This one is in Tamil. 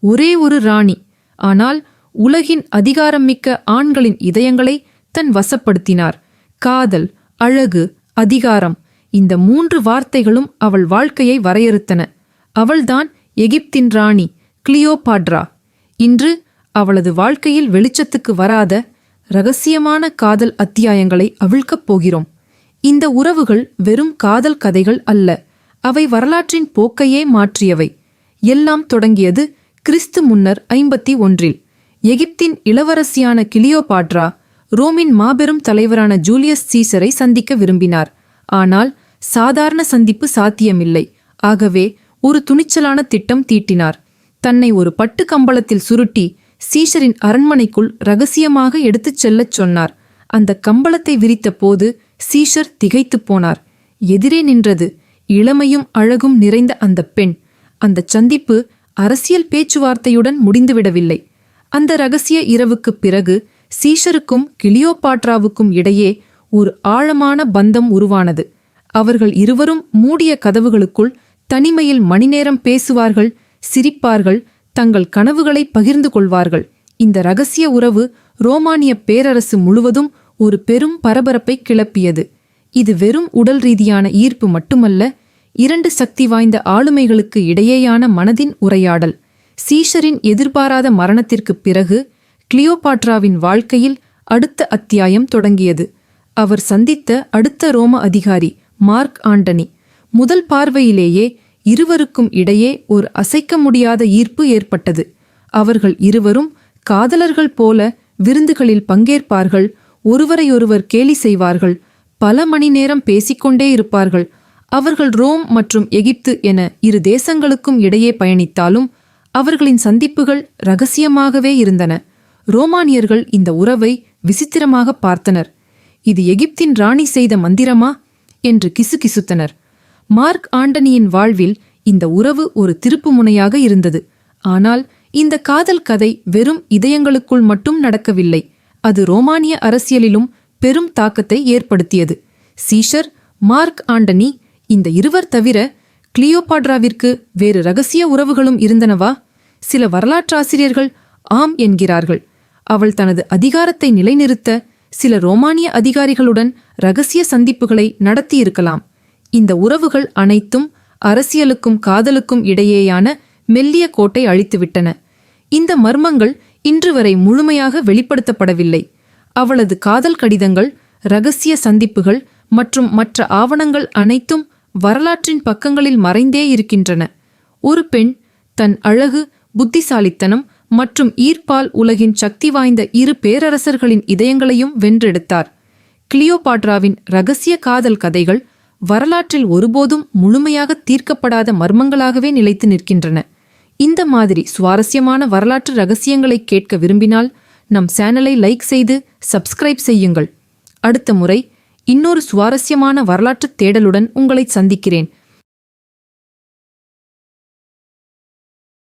ஒரே ஒரு ராணி. ஆனால் உலகின் அதிகாரமிக்க ஆண்களின் இதயங்களை தன் வசப்படுத்தினார். காதல் அழகு அதிகாரம் இந்த மூன்று வார்த்தைகளும் அவள் வாழ்க்கையை வரையறுத்தன. அவள்தான் எகிப்தின் ராணி கிளியோபாட்ரா. இன்று அவளது வாழ்க்கையில் வெளிச்சத்துக்கு வராத ரகசியமான காதல் அத்தியாயங்களை அவிழ்க்கப் போகிறோம். இந்த உறவுகள் வெறும் காதல் கதைகள் அல்ல. அவை வரலாற்றின் போக்கையே மாற்றியவை. எல்லாம் தொடங்கியது கிறிஸ்து முன்னர் ஐம்பத்தி ஒன்றில் எகிப்தின் இளவரசியான கிளியோபாட்ரா ரோமின் மாபெரும் தலைவரான ஜூலியஸ் சீசரை சந்திக்க விரும்பினார். ஆனால் சாதாரண சந்திப்பு சாத்தியமில்லை. ஆகவே ஒரு துணிச்சலான திட்டம் தீட்டினார். தன்னை ஒரு பட்டு கம்பளத்தில் சுருட்டி சீஷரின் அரண்மனைக்குள் ரகசியமாக எடுத்துச் செல்லச் சொன்னார். அந்த கம்பளத்தை விரித்த போது சீஷர் திகைத்துப் போனார். எதிரே நின்றது இளமையும் அழகும் நிறைந்த அந்த பெண். அந்த சந்திப்பு அரசியல் பேச்சுவார்த்தையுடன் முடிந்துவிடவில்லை. அந்த ரகசிய இரவுக்குப் பிறகு சீஷருக்கும் கிளியோபாட்ராவுக்கும் இடையே ஒரு ஆழமான பந்தம் உருவானது. அவர்கள் இருவரும் மூடிய கதவுகளுக்குள் தனிமையில் மணிநேரம் பேசுவார்கள் சிரிப்பார்கள் தங்கள் கனவுகளை பகிர்ந்து கொள்வார்கள். இந்த ரகசிய உறவு ரோமானிய பேரரசு முழுவதும் ஒரு பெரும் பரபரப்பை கிளப்பியது. இது வெறும் உடல் ரீதியான ஈர்ப்பு மட்டுமல்ல இரண்டு சக்தி வாய்ந்த ஆளுமைகளுக்கு இடையேயான மனதின் உரையாடல். சீஷரின் எதிர்பாராத மரணத்திற்குப் பிறகு கிளியோபாட்ராவின் வாழ்க்கையில் அடுத்த அத்தியாயம் தொடங்கியது. அவர் சந்தித்த அடுத்த ரோம அதிகாரி மார்க் ஆண்டனி. முதல் பார்வையிலேயே இருவருக்கும் இடையே ஒரு அசைக்க முடியாத ஈர்ப்பு ஏற்பட்டது. அவர்கள் இருவரும் காதலர்கள் போல விருந்துகளில் பங்கேற்பார்கள் ஒருவரையொருவர் கேலி செய்வார்கள் பல மணி நேரம் பேசிக்கொண்டே இருப்பார்கள் அவர்கள் ரோம் மற்றும் எகிப்து என இரு தேசங்களுக்கும் இடையே பயணித்தாலும் அவர்களின் சந்திப்புகள் ரகசியமாகவே இருந்தன. ரோமானியர்கள் இந்த உறவை விசித்திரமாக பார்த்தனர். இது எகிப்தின் ராணி செய்த மந்திரமா? என்று கிசுகிசுத்தனர். மார்க் ஆண்டனியின் வாழ்வில் இந்த உறவு ஒரு திருப்புமுனையாக இருந்தது. ஆனால் இந்த காதல் கதை வெறும் இதயங்களுக்குள் மட்டும் நடக்கவில்லை. அது ரோமானிய அரசியலிலும் பெரும் தாக்கத்தை ஏற்படுத்தியது. சீஷர் மார்க் ஆண்டனி இந்த இருவர் தவிர கிளியோபாட்ராவிற்கு வேறு ரகசிய உறவுகளும் இருந்தனவா? சில வரலாற்றாசிரியர்கள் ஆம் என்கிறார்கள். அவள் தனது அதிகாரத்தை நிலைநிறுத்த சில ரோமானிய அதிகாரிகளுடன் ரகசிய சந்திப்புகளை நடத்தியிருக்கலாம். இந்த உறவுகள் அனைத்தும் அரசியலுக்கும் காதலுக்கும் இடையேயான மெல்லிய கோட்டை அழித்துவிட்டன. இந்த மர்மங்கள் இன்று வரை முழுமையாக வெளிப்படுத்தப்படவில்லை. அவளது காதல் கடிதங்கள் ரகசிய சந்திப்புகள் மற்றும் மற்ற ஆவணங்கள் அனைத்தும் வரலாற்றின் பக்கங்களில் மறைந்தே இருக்கின்றன. ஒரு பெண் தன் அழகு புத்திசாலித்தனம் மற்றும் ஈர்ப்பால் உலகின் சக்தி வாய்ந்த இரு பேரரசர்களின் இதயங்களையும் வென்றெடுத்தார். கிளியோபாட்ராவின் ரகசிய காதல் கதைகள் வரலாற்றில் ஒருபோதும் முழுமையாக தீர்க்கப்படாத மர்மங்களாகவே நிலைத்து நிற்கின்றன. இந்த மாதிரி சுவாரஸ்யமான வரலாற்று ரகசியங்களை கேட்க விரும்பினால் நம் சேனலை லைக் செய்து சப்ஸ்கிரைப் செய்யுங்கள். அடுத்த முறை இன்னொரு சுவாரஸ்யமான வரலாற்றுத் தேடலுடன் உங்களை சந்திக்கிறேன்.